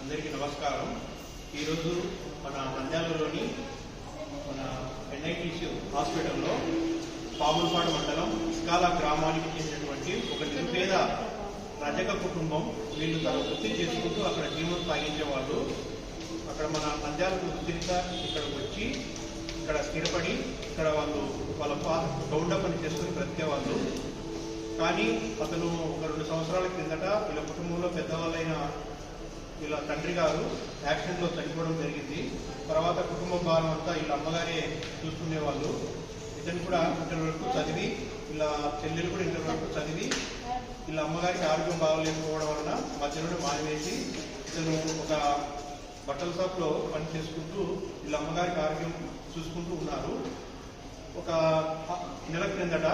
అందరికీ నమస్కారం. ఈరోజు మన నంద్యాలలోని మన ఎన్ఐటిసి హాస్పిటల్లో పాములపాడు మండలం ఇస్కాల గ్రామానికి చెందినటువంటి ఒక నిరుపేద రజక కుటుంబం వీళ్ళు తన వృత్తి చేసుకుంటూ అక్కడ జీవనం సాగించేవాళ్ళు. అక్కడ మన నంద్యాల వృత్తిరీత ఇక్కడికి వచ్చి ఇక్కడ స్థిరపడి ఇక్కడ వాళ్ళు వాళ్ళ పాత గౌండ పని చేసుకుని బ్రతికేవాళ్ళు కానీ అతను ఒక రెండు సంవత్సరాల క్రిందట వీళ్ళ కుటుంబంలో పెద్దవాళ్ళైన వీళ్ళ తండ్రి గారు యాక్సిడెంట్లో చనిపోవడం జరిగింది. తర్వాత కుటుంబ భారం అంతా వీళ్ళ అమ్మగారే చూసుకునేవాళ్ళు. ఇతను కూడా ఇంటర్ వరకు చదివి ఇలా చెల్లెలు కూడా ఇంటర్ వరకు చదివి వీళ్ళ అమ్మగారికి ఆరోగ్యం బాగలేకపోవడం వలన మధ్యలోనే మానివేసి ఇతను ఒక బట్టల షాప్లో పని చేసుకుంటూ వీళ్ళ అమ్మగారికి ఆరోగ్యం చూసుకుంటూ ఉన్నారు. ఒక నెల క్రిందట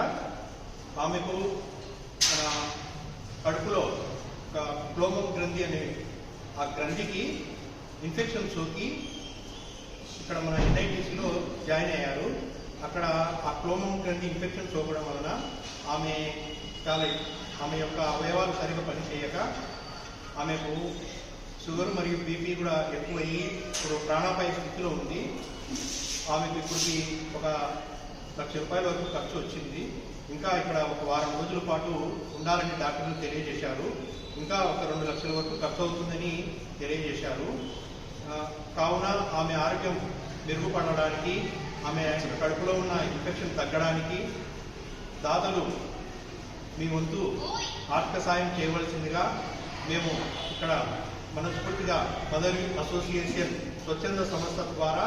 ఆమెకు మన కడుపులో ఒక క్లోమం గ్రంథి అనే ఆ గ్రంథికి ఇన్ఫెక్షన్ సోకి ఇక్కడ మన ఎన్ఐటీసీలో జాయిన్ అయ్యారు. అక్కడ ఆ క్లోమం గ్రంథి ఇన్ఫెక్షన్ సోకడం వలన ఆమె చాలా ఆమె యొక్క అవయవాలు సరిగా పనిచేయక ఆమెకు షుగర్ మరియు బీపీ కూడా ఎక్కువయ్యి ఇప్పుడు ప్రాణాపాయ స్థితిలో ఉంది. ఆమెకు ఇప్పటికి ఒక లక్ష రూపాయల వరకు ఖర్చు వచ్చింది. ఇంకా ఇక్కడ ఒక వారం రోజుల పాటు ఉండాలని డాక్టర్లు తెలియజేశారు. ఇంకా ఒక రెండు లక్షల వరకు ఖర్చు అవుతుందని తెలియజేశారు. కావున ఆమె ఆరోగ్యం మెరుగుపడడానికి ఆమె కడుపులో ఉన్న ఇన్ఫెక్షన్ తగ్గడానికి దాతలు మీ వంతు ఆర్థిక సాయం చేయవలసిందిగా మేము ఇక్కడ మనస్ఫూర్తిగా మదర్ అసోసియేషన్ స్వచ్ఛంద సంస్థ ద్వారా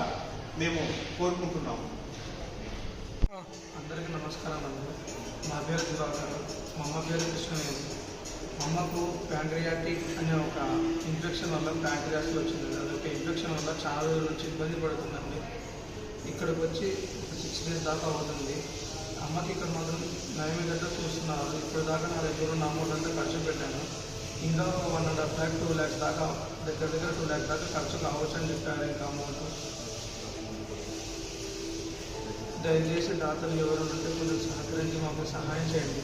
మేము కోరుకుంటున్నాము. అందరికీ నమస్కారం అండి. నా పేరు దివాకర్. మా అమ్మ పేరు కృష్ణవేణి. మా అమ్మకు ప్యాంక్రియాటిక్ అనే ఒక ఇన్ఫెక్షన్ వల్ల ప్యాంక్రియాస్ వచ్చింది. అది ఒక ఇన్ఫెక్షన్ వల్ల చాలా రోజుల నుంచి ఇబ్బంది పడుతుందండి. ఇక్కడికి వచ్చి సిక్స్ డేస్ దాకా అవుతుంది. అమ్మకి ఇక్కడ మాత్రం నయమేదంతా చూస్తున్నారు. ఇప్పుడు దాకా నా దగ్గర ఉన్న అమౌంట్ అంతా ఖర్చు పెట్టాను. ఇంకా one and half lakh two lakhs దాకా దగ్గర దగ్గర టూ ల్యాక్స్ దాకా ఖర్చు కావచ్చు అని చెప్పారు ఇంకా అమౌంట్. దయచేసి దాతలు ఎవరు ఉంటే కొంచెం సహకరించి మాకు సహాయం చేయండి.